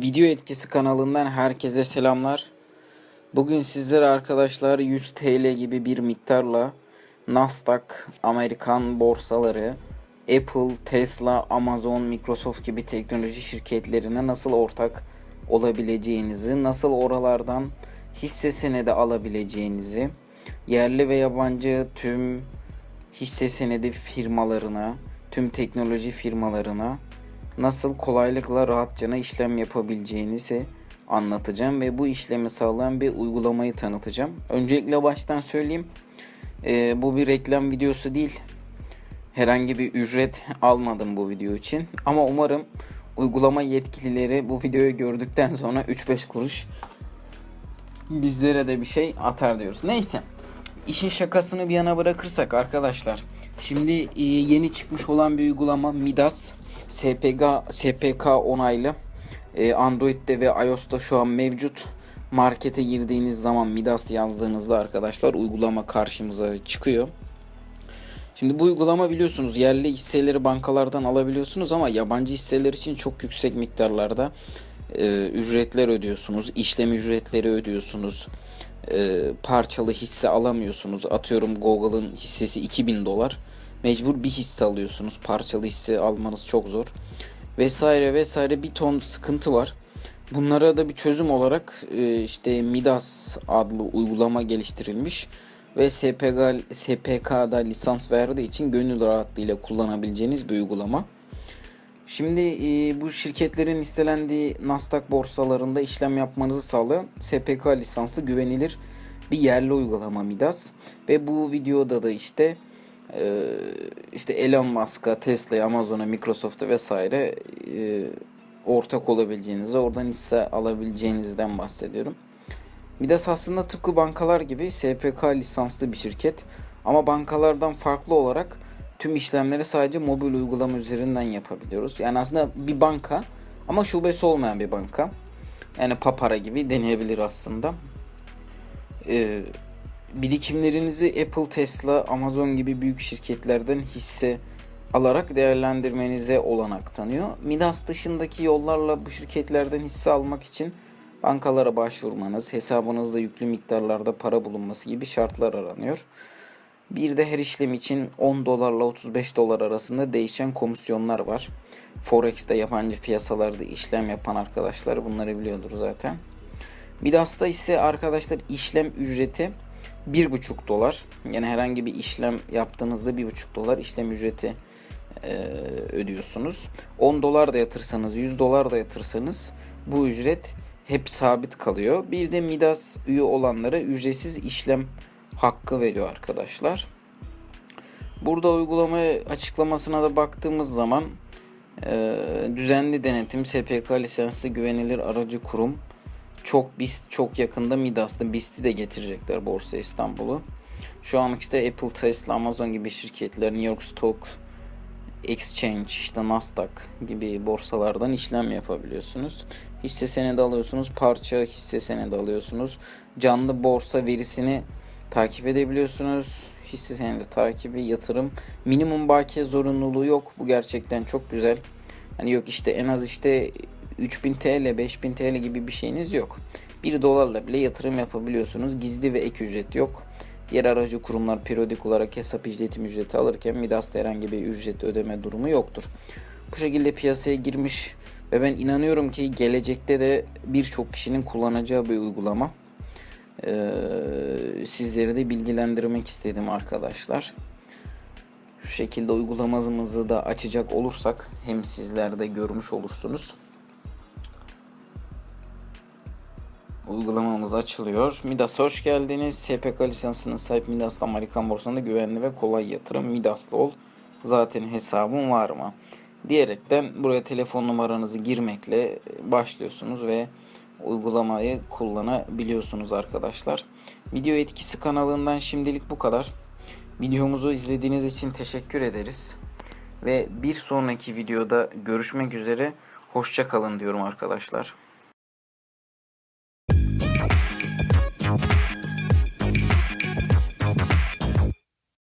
Video Etkisi kanalından herkese selamlar. Bugün sizlere arkadaşlar 100 TL gibi bir miktarla Nasdaq, Amerikan borsaları, Apple, Tesla, Amazon, Microsoft gibi teknoloji şirketlerine nasıl ortak olabileceğinizi, nasıl oralardan hisse senedi alabileceğinizi, yerli ve yabancı tüm hisse senedi firmalarına, tüm teknoloji firmalarına nasıl kolaylıkla rahatçana işlem yapabileceğinizi anlatacağım ve bu işlemi sağlayan bir uygulamayı tanıtacağım. Öncelikle baştan söyleyeyim. Ee, bu bir reklam videosu değil. Herhangi bir ücret almadım bu video için. Ama umarım uygulama yetkilileri bu videoyu gördükten sonra 3-5 kuruş bizlere de bir şey atar diyoruz. Neyse. İşin şakasını bir yana bırakırsak arkadaşlar. Şimdi e, yeni çıkmış olan bir uygulama Midas. SPK, SPK onaylı. E, Android'de ve iOS'ta şu an mevcut. Markete girdiğiniz zaman Midas yazdığınızda arkadaşlar uygulama karşımıza çıkıyor. Şimdi bu uygulama biliyorsunuz yerli hisseleri bankalardan alabiliyorsunuz ama yabancı hisseler için çok yüksek miktarlarda e, ücretler ödüyorsunuz. işlem ücretleri ödüyorsunuz. E, parçalı hisse alamıyorsunuz. Atıyorum Google'ın hissesi 2000 dolar. Mecbur bir hisse alıyorsunuz. Parçalı hisse almanız çok zor. Vesaire vesaire bir ton sıkıntı var. Bunlara da bir çözüm olarak e, işte Midas adlı uygulama geliştirilmiş ve SPK, SPK'da lisans verdiği için gönül rahatlığıyla kullanabileceğiniz bir uygulama. Şimdi e, bu şirketlerin listelendiği Nasdaq borsalarında işlem yapmanızı sağlayan SPK lisanslı güvenilir bir yerli uygulama Midas. Ve bu videoda da işte işte Elon Musk'a, Tesla'ya, Amazon'a, Microsoft'a vesaire e, ortak olabileceğinizi, oradan hisse alabileceğinizden bahsediyorum. Midas aslında tıpkı bankalar gibi SPK lisanslı bir şirket. Ama bankalardan farklı olarak tüm işlemleri sadece mobil uygulama üzerinden yapabiliyoruz. Yani aslında bir banka ama şubesi olmayan bir banka. Yani papara gibi deneyebilir aslında. Ee, birikimlerinizi Apple, Tesla, Amazon gibi büyük şirketlerden hisse alarak değerlendirmenize olanak tanıyor. Midas dışındaki yollarla bu şirketlerden hisse almak için bankalara başvurmanız, hesabınızda yüklü miktarlarda para bulunması gibi şartlar aranıyor. Bir de her işlem için 10 dolarla 35 dolar arasında değişen komisyonlar var. Forex'te yabancı piyasalarda işlem yapan arkadaşlar bunları biliyordur zaten. Midas'ta ise arkadaşlar işlem ücreti 1,5 dolar. Yani herhangi bir işlem yaptığınızda 1,5 dolar işlem ücreti e, ödüyorsunuz. 10 dolar da yatırsanız 100 dolar da yatırsanız bu ücret hep sabit kalıyor. Bir de Midas üye olanlara ücretsiz işlem hakkı veriyor arkadaşlar. Burada uygulama açıklamasına da baktığımız zaman e, düzenli denetim, SPK lisanslı güvenilir aracı kurum, çok BIST çok yakında Midas'ta BIST'i de getirecekler Borsa İstanbul'u. Şu an işte Apple, Tesla, Amazon gibi şirketler New York Stock Exchange, işte Nasdaq gibi borsalardan işlem yapabiliyorsunuz. Hisse senedi alıyorsunuz, parça hisse senedi alıyorsunuz. Canlı borsa verisini takip edebiliyorsunuz. Hisse senedi takibi, yatırım. Minimum bakiye zorunluluğu yok. Bu gerçekten çok güzel. Hani yok işte en az işte 3000 TL, 5000 TL gibi bir şeyiniz yok. 1 dolarla bile yatırım yapabiliyorsunuz. Gizli ve ek ücret yok. Diğer aracı kurumlar periyodik olarak hesap işletim ücreti alırken Midas'ta herhangi bir ücret ödeme durumu yoktur. Bu şekilde piyasaya girmiş ve ben inanıyorum ki gelecekte de birçok kişinin kullanacağı bir uygulama. Ee, sizleri de bilgilendirmek istedim arkadaşlar. Şu şekilde uygulamamızı da açacak olursak hem sizler de görmüş olursunuz. Uygulamamız açılıyor. Midas hoş geldiniz. SPK lisansına sahip Midas'la Amerikan borsasında güvenli ve kolay yatırım. Midas'la ol. Zaten hesabın var mı? Diyerekten buraya telefon numaranızı girmekle başlıyorsunuz ve uygulamayı kullanabiliyorsunuz arkadaşlar. Video etkisi kanalından şimdilik bu kadar. Videomuzu izlediğiniz için teşekkür ederiz. Ve bir sonraki videoda görüşmek üzere. Hoşça kalın diyorum arkadaşlar.